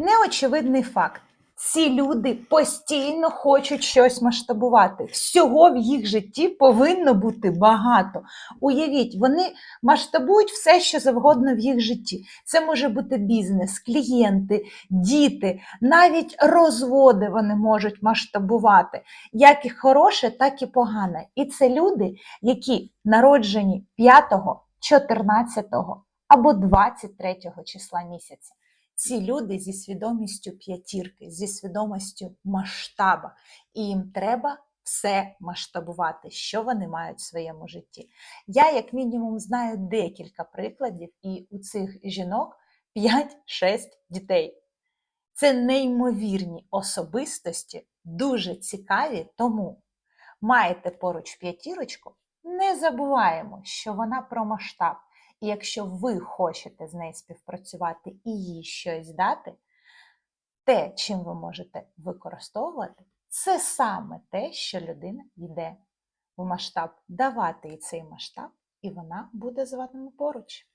Неочевидний факт. Ці люди постійно хочуть щось масштабувати. Всього в їх житті повинно бути багато. Уявіть, вони масштабують все, що завгодно в їх житті. Це може бути бізнес, клієнти, діти, навіть розводи вони можуть масштабувати, як і хороше, так і погане. І це люди, які народжені 5, 14 або 23 числа місяця. Ці люди зі свідомістю п'ятірки, зі свідомістю масштаба, і їм треба все масштабувати, що вони мають в своєму житті. Я, як мінімум, знаю декілька прикладів, і у цих жінок 5-6 дітей. Це неймовірні особистості, дуже цікаві, тому маєте поруч п'ятірочку, не забуваємо, що вона про масштаб. І якщо ви хочете з нею співпрацювати і їй щось дати, те, чим ви можете використовувати, це саме те, що людина йде в масштаб, давати їй цей масштаб, і вона буде з вами поруч.